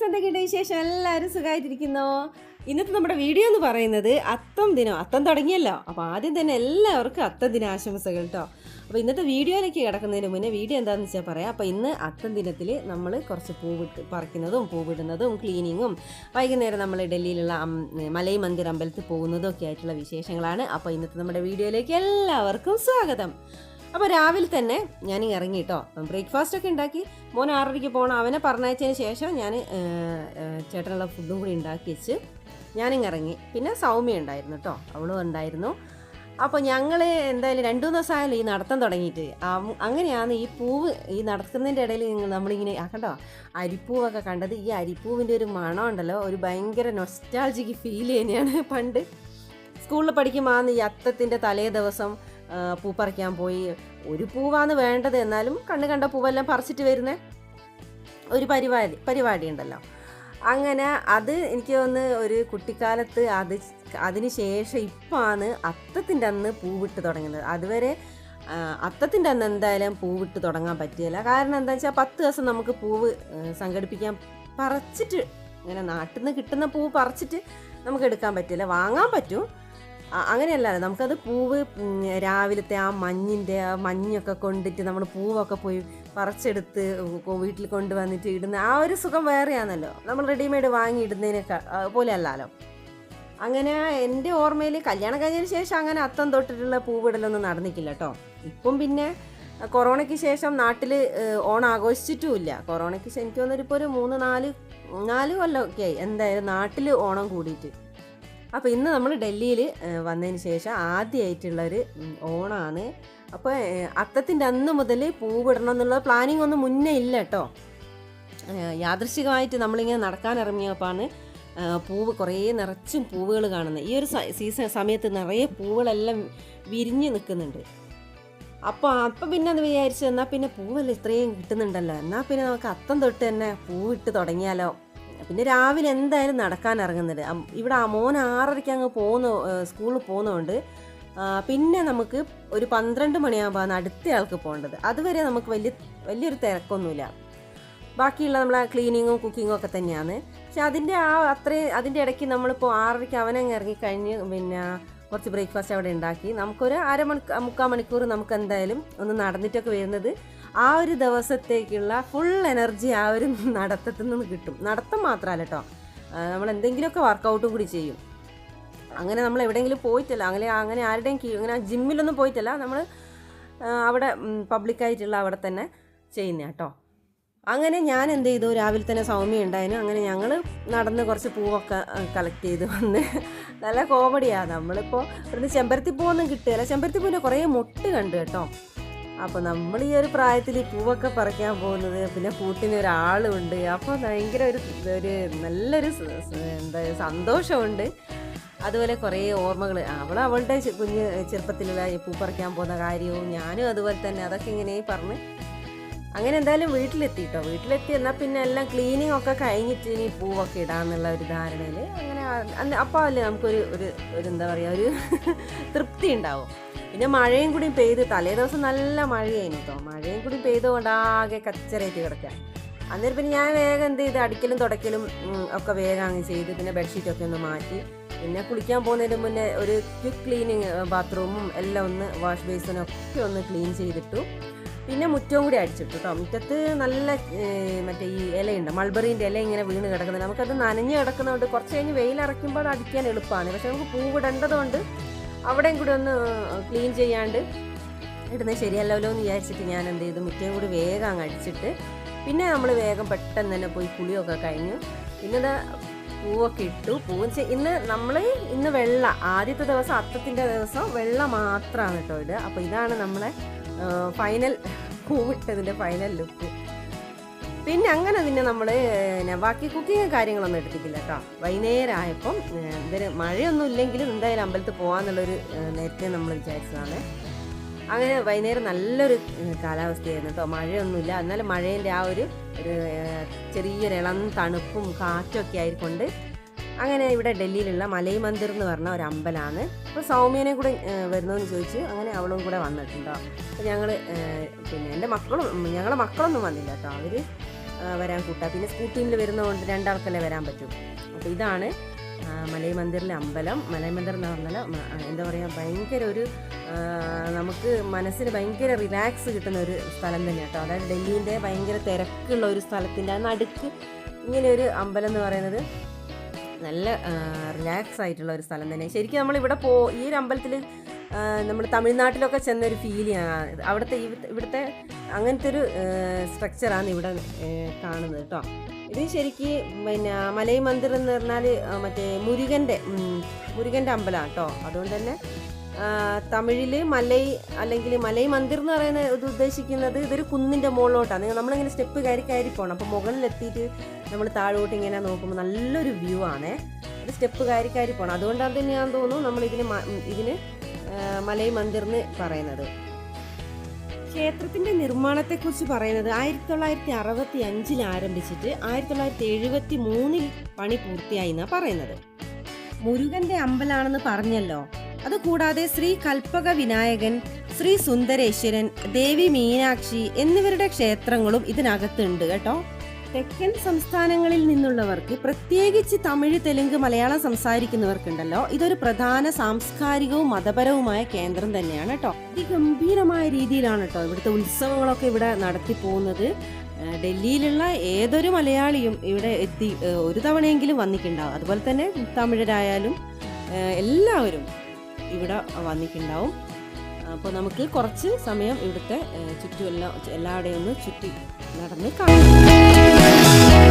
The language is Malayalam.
ഗൈസ് എന്തൊക്കെയുണ്ട് വിശേഷം? എല്ലാവരും സുഖമായിട്ടിരിക്കുന്നോ? ഇന്നത്തെ നമ്മുടെ വീഡിയോ എന്ന് പറയുന്നത് അത്തം ദിനം അത്തം തുടങ്ങിയല്ലോ. അപ്പോൾ ആദ്യം തന്നെ എല്ലാവർക്കും അത്തം ദിനാശംസകൾ കേട്ടോ അപ്പോൾ ഇന്നത്തെ വീഡിയോയിലേക്ക് കിടക്കുന്നതിന് മുന്നേ വീഡിയോ എന്താണെന്ന് വെച്ചാൽ പറയാം. അപ്പോൾ ഇന്ന് അത്തം ദിനത്തിൽ നമ്മൾ കുറച്ച് പൂവിട്ട് പറിക്കുന്നതും പൂവിടുന്നതും ക്ലീനിങ്ങും വൈകുന്നേരം നമ്മൾ ഡൽഹിയിലുള്ള മലൈ മന്ദിർ അമ്പലത്തിൽ പോകുന്നതും ഒക്കെ ആയിട്ടുള്ള വിശേഷങ്ങളാണ്. അപ്പോൾ ഇന്നത്തെ നമ്മുടെ വീഡിയോയിലേക്ക് എല്ലാവർക്കും സ്വാഗതം. അപ്പോൾ രാവിലെ തന്നെ ഞാൻ ഇറങ്ങി കേട്ടോ ബ്രേക്ക്ഫാസ്റ്റ് ഒക്കെ ഉണ്ടാക്കി. മോൻ ആറരയ്ക്ക് പോകണം അവനെ പറഞ്ഞയച്ചതിന് ശേഷം ഞാൻ ചേട്ടനുള്ള ഫുഡും കൂടി ഉണ്ടാക്കി വെച്ച് ഞാനിങ്ങ് ഇറങ്ങി. പിന്നെ സൗമ്യ ഉണ്ടായിരുന്നു കേട്ടോ അവളും ഉണ്ടായിരുന്നു. അപ്പോൾ ഞങ്ങൾ എന്തായാലും രണ്ടു മൂന്ന് ദിവസമായാലും ഈ നടത്തം തുടങ്ങിയിട്ട്. അങ്ങനെയാണ് ഈ പൂവ് ഈ നടക്കുന്നതിന്റെ ഇടയിൽ നമ്മളിങ്ങനെ കണ്ടോ? അരിപ്പൂവൊക്കെ കണ്ടത്. ഈ അരിപ്പൂവിന്റെ ഒരു മണം ഉണ്ടല്ലോ. ഒരു ഭയങ്കര നൊസ്റ്റാൾജിക്ക് ഫീൽ തന്നെയാണ് പണ്ട്. സ്കൂളിൽ പഠിക്കുമ്പോൾ ഈ അത്തത്തിന്റെ തലേ ദിവസം പൂ പറിക്കാൻ പോയി. ഒരു പൂവാണ് വേണ്ടത്. എന്നാലും കണ്ണ് കണ്ട പൂവെല്ലാം പറിച്ചിട്ട് വരുന്ന. ഒരു പരിപാടി പരിപാടി ഉണ്ടല്ലോ അങ്ങനെ അത് എനിക്ക് ഒന്ന് ഒരു കുട്ടിക്കാലത്ത് അത് അതിന് ശേഷം ഇപ്പാണ് അത്തത്തിന്റെ അന്ന് പൂവിട്ട് തുടങ്ങുന്നത്. അതുവരെ അത്തത്തിന്റെ അന്ന് എന്തായാലും പൂവിട്ട് തുടങ്ങാൻ പറ്റില്ല കാരണം എന്താ വെച്ചാൽ പത്ത് ദിവസം നമുക്ക് പൂവ് സംഘടിപ്പിക്കാൻ പറിച്ചിട്ട് ഇങ്ങനെ നാട്ടിൽ നിന്ന് കിട്ടുന്ന പൂവ് പറിച്ചിട്ട് നമുക്ക് എടുക്കാൻ പറ്റില്ല വാങ്ങാൻ പറ്റും. അങ്ങനെയല്ല നമുക്കത് പൂവ് രാവിലത്തെ ആ മഞ്ഞിന്റെ ആ മഞ്ഞൊക്കെ കൊണ്ടിട്ട് നമ്മൾ പൂവൊക്കെ പോയി പറിച്ചെടുത്ത് വീട്ടിൽ കൊണ്ടുവന്നിട്ട് ഇടുന്ന ആ ഒരു സുഖം വേറെയാണല്ലോ. നമ്മൾ റെഡിമെയ്ഡ് വാങ്ങി ഇടുന്നതിനൊക്കെ പോലെ അല്ലല്ലോ അങ്ങനെ എന്റെ ഓർമ്മയിൽ കല്യാണം കഴിഞ്ഞതിന് ശേഷം അങ്ങനെ അത്തം തൊട്ടിട്ടുള്ള പൂവിടലൊന്നും നടന്നിട്ടില്ല കേട്ടോ. ഇപ്പം പിന്നെ കൊറോണയ്ക്ക് ശേഷം നാട്ടിൽ ഓണം ആഘോഷിച്ചിട്ടുമില്ല. കൊറോണയ്ക്ക് ശേഷം എനിക്ക് തോന്നുന്നു ഇപ്പോൾ ഒരു മൂന്ന് നാല് നാല് കൊല്ലമൊക്കെ എന്തായാലും നാട്ടിൽ ഓണം കൂടിയിട്ട്. അപ്പോൾ ഇന്ന് നമ്മൾ ഡൽഹിയിൽ വന്നതിന് ശേഷം ആദ്യമായിട്ടുള്ളൊരു ഓണമാണ് അപ്പോൾ അത്തത്തിന്റെ അന്ന് മുതൽ പൂവിടണം എന്നുള്ള പ്ലാനിങ് ഒന്നും മുന്നേ ഇല്ല കേട്ടോ യാദൃശികമായിട്ട് നമ്മളിങ്ങനെ ഏഹ്, പൂവ് കുറേ നിറച്ചും പൂവുകൾ കാണുന്നത്. ഈ ഒരു സീസൺ സമയത്ത് നിറയെ പൂവുകളെല്ലാം വിരിഞ്ഞ് നിൽക്കുന്നുണ്ട്. അപ്പോൾ അപ്പം പിന്നെ അത് വിചാരിച്ചു എന്നാൽ പിന്നെ പൂവെല്ലാം ഇത്രയും കിട്ടുന്നുണ്ടല്ലോ. എന്നാൽ പിന്നെ നമുക്ക് അത്തം തൊട്ട് തന്നെ പൂവിട്ട് തുടങ്ങിയാലോ? പിന്നെ രാവിലെ എന്തായാലും നടക്കാൻ ഇറങ്ങുന്നുണ്ട് ഇവിടെ മോൻ ആറരയ്ക്ക് അങ്ങ് പോകുന്ന സ്കൂളിൽ പോകുന്നതുകൊണ്ട് പിന്നെ നമുക്ക് ഒരു പന്ത്രണ്ട് മണിയാകുമ്പോൾ അടുത്ത ആൾക്ക് പോകേണ്ടത്. അതുവരെ നമുക്ക് വലിയ വലിയൊരു തിരക്കൊന്നുമില്ല. ബാക്കിയുള്ള നമ്മളെ ക്ലീനിങ്ങും കുക്കിങ്ങും ഒക്കെ തന്നെയാണ്. പക്ഷെ അതിന്റെ ആ അത്രയും അതിന്റെ ഇടയ്ക്ക് നമ്മളിപ്പോൾ ആറരയ്ക്ക് അവനങ്ങ് ഇറങ്ങിക്കഴിഞ്ഞ് പിന്നെ കുറച്ച് ബ്രേക്ക്ഫാസ്റ്റ് അവിടെ ഉണ്ടാക്കി. നമുക്കൊരു അരമണിക്കൂർ മുക്കാൽ മണിക്കൂർ നമുക്ക് എന്തായാലും ഒന്ന് നടന്നിട്ടൊക്കെ വരുന്നത് ആ ഒരു ദിവസത്തേക്കുള്ള ഫുൾ എനർജി ആ ഒരു നടത്തത്തിൽ നിന്ന് കിട്ടും. നടത്തം മാത്രമല്ല കേട്ടോ നമ്മൾ എന്തെങ്കിലുമൊക്കെ വർക്കൗട്ടും കൂടി ചെയ്യും. അങ്ങനെ നമ്മൾ എവിടെയെങ്കിലും പോയിട്ടല്ല. അങ്ങനെ അങ്ങനെ ആരുടെയും അങ്ങനെ ജിമ്മിലൊന്നും പോയിട്ടല്ല. നമ്മൾ അവിടെ പബ്ലിക്കായിട്ടുള്ള അവിടെ തന്നെ ചെയ്യുന്ന കേട്ടോ അങ്ങനെ ഞാൻ എന്ത് ചെയ്തു? രാവിലെ തന്നെ സൗമ്യ ഉണ്ടായിരുന്നു. അങ്ങനെ ഞങ്ങൾ നടന്ന് കുറച്ച് പൂവൊക്കെ കളക്ട് ചെയ്ത് വന്ന്. നല്ല കോമഡിയാണ് നമ്മളിപ്പോൾ ഇവിടുന്ന് ചെമ്പരത്തി പൂവൊന്നും കിട്ടുകയില്ല. ചെമ്പരത്തി കുറേ മുട്ട് കണ്ടു കേട്ടോ. അപ്പോൾ നമ്മൾ ഈ ഒരു പ്രായത്തിൽ ഈ പൂവൊക്കെ പറിക്കാൻ പോകുന്നത് പിന്നെ കൂട്ടിന് ഒരാളുണ്ട്. അപ്പോൾ ഭയങ്കര ഒരു ഒരു നല്ലൊരു എന്താ സന്തോഷമുണ്ട്. അതുപോലെ കുറേ ഓർമ്മകൾ. അവൾ അവളുടെ കുഞ്ഞ് ചെറുപ്പത്തിലുള്ള ഈ പൂ പറിക്കാൻ പോകുന്ന കാര്യവും ഞാനും അതുപോലെ തന്നെ അതൊക്കെ ഇങ്ങനെ പറഞ്ഞ് അങ്ങനെ എന്തായാലും വീട്ടിലെത്തി കേട്ടോ വീട്ടിലെത്തി എന്നാൽ പിന്നെ എല്ലാം ക്ലീനിങ് ഒക്കെ കഴിഞ്ഞിട്ട് ഇനി പൂവൊക്കെ ഇടാന്നുള്ള ഒരു ധാരണയിൽ അങ്ങനെ അപ്പോൾ അല്ലേ നമുക്കൊരു ഒരു ഒരു എന്താ പറയുക ഒരു തൃപ്തി ഉണ്ടാവും. പിന്നെ മഴയും കൂടി പെയ്ത് തലേ ദിവസം നല്ല മഴയായിരുന്നു കേട്ടോ മഴയും കൂടി പെയ്തുകൊണ്ട് ആകെ കച്ചറയായിട്ട് കിടക്കുക അന്നേരം പിന്നെ ഞാൻ വേഗം എന്ത് ചെയ്ത് അടിക്കലും തുടക്കലും ഒക്കെ വേഗം അങ്ങ് ചെയ്ത് പിന്നെ ബെഡ്ഷീറ്റൊക്കെ ഒന്ന് മാറ്റി. പിന്നെ കുളിക്കാൻ പോകുന്നതിന് മുന്നേ ഒരു ക്വിക്ക് ക്ലീനിങ് ബാത്റൂമും എല്ലാം ഒന്ന് വാഷ് ബേസിനൊക്കെ ഒന്ന് ക്ലീൻ ചെയ്തിട്ടു. പിന്നെ മുറ്റവും കൂടി അടിച്ചിട്ടു കേട്ടോ മുറ്റത്ത് നല്ല മറ്റേ ഈ ഇലയുണ്ട്. മൾബറീന്റെ ഇല ഇങ്ങനെ വീണ് കിടക്കുന്നത് നമുക്കത് നനഞ്ഞ് കിടക്കുന്നതുകൊണ്ട് കുറച്ച് കഴിഞ്ഞ് വെയിലിറക്കുമ്പോൾ അത് അടിക്കാൻ എളുപ്പമാണ്. പക്ഷെ നമുക്ക് പൂവിടേണ്ടതുകൊണ്ട് അവിടെയും കൂടി ഒന്ന് ക്ലീൻ ചെയ്യാണ്ട് ഇടുന്നത് ശരിയല്ലല്ലോ എന്ന് വിചാരിച്ചിട്ട് ഞാൻ എന്ത് ചെയ്തു? മുറ്റയും കൂടി വേഗം അങ്ങ് അടിച്ചിട്ട് പിന്നെ നമ്മൾ വേഗം പെട്ടെന്ന് തന്നെ പോയി പുളിയൊക്കെ കഴിഞ്ഞു പിന്നെ പൂവൊക്കെ ഇട്ടു. പൂവ് ഇന്ന് നമ്മൾ ഇന്ന് വെള്ള ആദ്യത്തെ ദിവസം അത്തത്തിന്റെ ദിവസം വെള്ള മാത്രമാണ് കേട്ടോ ഇത് അപ്പോൾ ഇതാണ് നമ്മളെ ഫൈനൽ പൂവിട്ടതിന്റെ ഫൈനൽ ലുക്ക് പിന്നെ അങ്ങനെ പിന്നെ നമ്മൾ ബാക്കി കുക്കിങ് കാര്യങ്ങളൊന്നും എടുത്തിട്ടില്ല കേട്ടോ. വൈകുന്നേരം ആയപ്പം എന്തൊരു മഴയൊന്നും ഇല്ലെങ്കിലും എന്തായാലും അമ്പലത്തിൽ പോകാന്നുള്ളൊരു നേരത്തെ നമ്മൾ വിചാരിച്ചതാണ്. അങ്ങനെ വൈകുന്നേരം നല്ലൊരു കാലാവസ്ഥയായിരുന്നു കേട്ടോ. മഴയൊന്നുമില്ല. എന്നാലും മഴേന്റെ ആ ഒരു ഒരു ചെറിയൊരു ഇളം തണുപ്പും കാറ്റൊക്കെ ആയിക്കൊണ്ട് അങ്ങനെ ഇവിടെ ഡൽഹിയിലുള്ള മലൈ മന്ദിർ എന്ന് പറഞ്ഞ ഒരു അമ്പലമാണ് അപ്പോൾ സൗമ്യനെ കൂടെ വരുന്നതെന്ന് ചോദിച്ച് അങ്ങനെ അവളും കൂടെ വന്നിട്ടുണ്ടോ? അപ്പോൾ ഞങ്ങൾ പിന്നെ എന്റെ മക്കളും ഞങ്ങളുടെ മക്കളൊന്നും വന്നില്ല കേട്ടോ. അവർ വരാൻ കൂട്ടാ. പിന്നെ സ്കൂട്ടിയിൽ വരുന്നതുകൊണ്ട് രണ്ടാൾക്കല്ലേ വരാൻ പറ്റും. അപ്പോൾ ഇതാണ് മലൈ മന്ദിറിലെ അമ്പലം. മലൈ മന്ദിർ എന്ന് പറഞ്ഞാൽ എന്താ പറയുക ഭയങ്കര ഒരു നമുക്ക് മനസ്സിന് ഭയങ്കര റിലാക്സ് കിട്ടുന്ന ഒരു സ്ഥലം തന്നെ കേട്ടോ. അതായത് ഡൽഹിന്റെ ഭയങ്കര തിരക്കുള്ള ഒരു സ്ഥലത്തിന്റെ നടുക്ക് ഇങ്ങനെ ഒരു അമ്പലം എന്ന് പറയുന്നത് നല്ല റിലാക്സ് ആയിട്ടുള്ള ഒരു സ്ഥലം തന്നെ ശരിക്കും നമ്മളിവിടെ പോ ഈ ഒരു അമ്പലത്തിൽ നമ്മൾ തമിഴ്നാട്ടിലൊക്കെ ചെന്നൊരു ഫീൽ ചെയ്യാണ് അവിടുത്തെ ഇവിടുത്തെ അങ്ങനത്തെ ഒരു സ്ട്രക്ചറാണ് ഇവിടെ കാണുന്നത് കേട്ടോ ഇത് ശരിക്ക് പിന്നെ മലൈ മന്ദിർ എന്ന് പറഞ്ഞാൽ മറ്റേ മുരുകന്റെ മുരുകന്റെ അമ്പലമാണ് കേട്ടോ അതുകൊണ്ട് തന്നെ ആ, തമിഴിൽ മലൈ അല്ലെങ്കിൽ മലൈ മന്ദിർ എന്ന് പറയുന്ന ഇത് ഉദ്ദേശിക്കുന്നത് ഇതൊരു കുന്നിന്റെ മുകളിലോട്ടാണ് നമ്മളിങ്ങനെ സ്റ്റെപ്പ് കയറി കയറി പോകണം അപ്പോൾ മുകളിലെത്തിയിട്ട് നമ്മൾ താഴോട്ട് ഇങ്ങനെ നോക്കുമ്പോൾ നല്ലൊരു വ്യൂ ആണേ. ഒരു സ്റ്റെപ്പ് കയറി കയറി പോകണം അതുകൊണ്ടാണ് തന്നെ ഞാൻ തോന്നുന്നു നമ്മൾ ഇതിന് മലൈ മന്ദിർ എന്ന് പറയുന്നത്. ക്ഷേത്രത്തിന്റെ നിർമ്മാണത്തെക്കുറിച്ച് പറയുന്നത് ആയിരത്തി തൊള്ളായിരത്തി അറുപത്തി അഞ്ചിൽ ആരംഭിച്ചിട്ട് ആയിരത്തി തൊള്ളായിരത്തി എഴുപത്തി മൂന്നിൽ പണി പൂർത്തിയായി എന്നാണ് പറയുന്നത്. മുരുകന്റെ അമ്പലാണെന്ന് പറഞ്ഞല്ലോ. അതുകൂടാതെ ശ്രീ കൽപ്പക വിനായകൻ ശ്രീ സുന്ദരേശ്വരൻ ദേവി മീനാക്ഷി എന്നിവരുടെ ക്ഷേത്രങ്ങളും ഇതിനകത്തുണ്ട് കേട്ടോ. തെക്കൻ സംസ്ഥാനങ്ങളിൽ നിന്നുള്ളവർക്ക് പ്രത്യേകിച്ച് തമിഴ് തെലുങ്ക് മലയാളം സംസാരിക്കുന്നവർക്കുണ്ടല്ലോ ഇതൊരു പ്രധാന സാംസ്കാരികവും മതപരവുമായ കേന്ദ്രം തന്നെയാണ് കേട്ടോ. അതിഗംഭീരമായ രീതിയിലാണ് കേട്ടോ ഇവിടുത്തെ ഉത്സവങ്ങളൊക്കെ ഇവിടെ നടത്തി പോകുന്നത്. ഡൽഹിയിലുള്ള ഏതൊരു മലയാളിയും ഇവിടെ എത്തി ഒരു തവണയെങ്കിലും വന്നിട്ടുണ്ടാവും. അതുപോലെ തന്നെ തമിഴരായാലും എല്ലാവരും ഇവിടെ വന്നിട്ടുണ്ടാവും. അപ്പോൾ നമുക്ക് കുറച്ച് സമയം ഇവിടുത്തെ ചുറ്റും എല്ലാം എല്ലാവരുടെയും ഒന്ന് ചുറ്റി നടന്ന് കാണാം.